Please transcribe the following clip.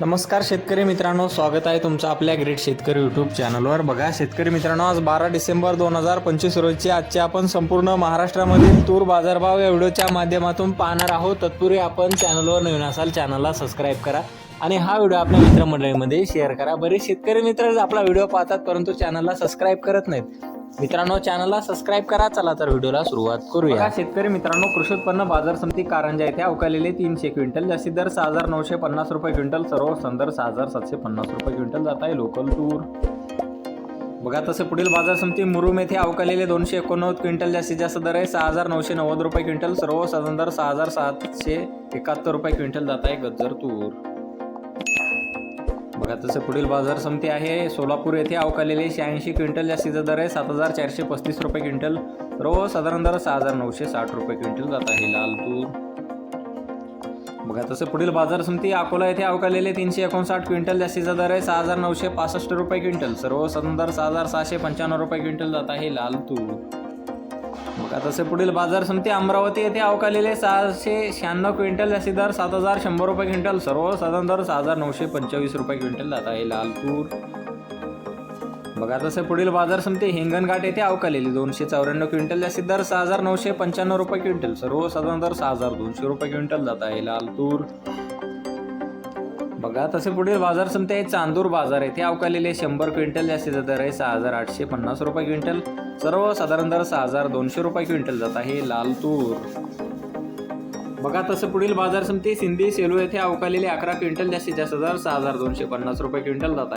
नमस्कार शेतकरी मित्रांनो स्वागत आहे तुमचं आपल्या ग्रेट शेतकरी यूट्यूब चॅनलवर बघा शेतकरी मित्रांनो आज बारा डिसेंबर दोन हजार पंचवीस रोजची आजची आपण संपूर्ण महाराष्ट्रामधील तूर बाजारभाव या व्हिडिओच्या माध्यमातून पाहणार आहोत. तत्पूर्वी आपण चॅनलवर नवीन असाल चॅनलला सबस्क्राईब करा आणि हा व्हिडिओ आपल्या मित्रमंडळीमध्ये शेअर करा. बरेच शेतकरी मित्र आपला व्हिडिओ पाहतात परंतु चॅनलला सबस्क्राईब करत नाहीत. मित्रांनो चॅनलला सबस्क्राईब करा. चला तर व्हिडिओला सुरुवात करूया. शेतकरी मित्रांनो कृषी उत्पन्न बाजार समिती कारंजा येथे अवकालेले तीनशे क्विंटल जास्तीत दर सहा हजार नऊशे पन्नास रुपये क्विंटल सर्व संदर सहा हजार सातशे पन्नास रुपये क्विंटल जात आहे लोकल टूर बघा तसे पुढील बाजार समिती मुरुम येथे अवकालेले दोनशे एकोणनव्वद क्विंटल जास्तीत जास्त दर आहे सहा हजार नऊशे नव्वद रुपये क्विंटल सर्व साधारण दर सहा हजार सातशे एकाहत्तर रुपये क्विंटल जात आहे गज्जर तूर बघा तसं पुढील बाजार समिती आहे. सोलापूर येथे अवकालेले शहाऐंशी क्विंटल जास्तीचा दर आहे. सात हजार चारशे पस्तीस रुपये क्विंटल. सर्व साधारण दर सहा हजार नऊशे साठ रुपये क्विंटल जात आहे लाल तूर. बघा तसं पुढील बाजार समिती अकोला येथे अवकालेले तीनशे एकोणसाठ क्विंटल जास्तीचा दर आहे. सहा हजार नऊशे पासष्ट रुपये क्विंटल. सर्व साधारण दर सहा हजार सहाशे पंच्याण्णव रुपये क्विंटल जात आहे लाल तूर. बघा तसे पुढील बाजार समिती अमरावती येथे अवकालेले सहाशे शहाण्णव क्विंटल जास्तीत दर सात हजार शंभर रुपये क्विंटल. सर्व साधारण दर सहा हजार नऊशे पंचवीस रुपये क्विंटल. आता आहे लाल तूर बघा तसे पुढील बाजार समिती हिंगणघाट येथे अवकालेली दोनशे चौऱ्याण्णव क्विंटल जास्तीत दर सहा हजार नऊशे पंच्याण्णव रुपये क्विंटल. सर्व साधारण दर सहा हजार दोनशे रुपये क्विंटल. जात आहे लाल तूर बघा तसे पुढील बाजार समिती आहे चांदूर बाजार येथे अवकालेले शंभर क्विंटल जास्तीचा दर आहे. सहा हजार आठशे पन्नास रुपये क्विंटल. सर्व साधारण दर सहा हजार दोनशे रुपये क्विंटल जात आहे लाल तूर बघा तसं पुढील बाजार समिती सिंधी सेलू येथे अवकालेले अकरा क्विंटल जास्तीत जास्त दर सहा हजार दोनशे पन्नास रुपये क्विंटल जात आहे.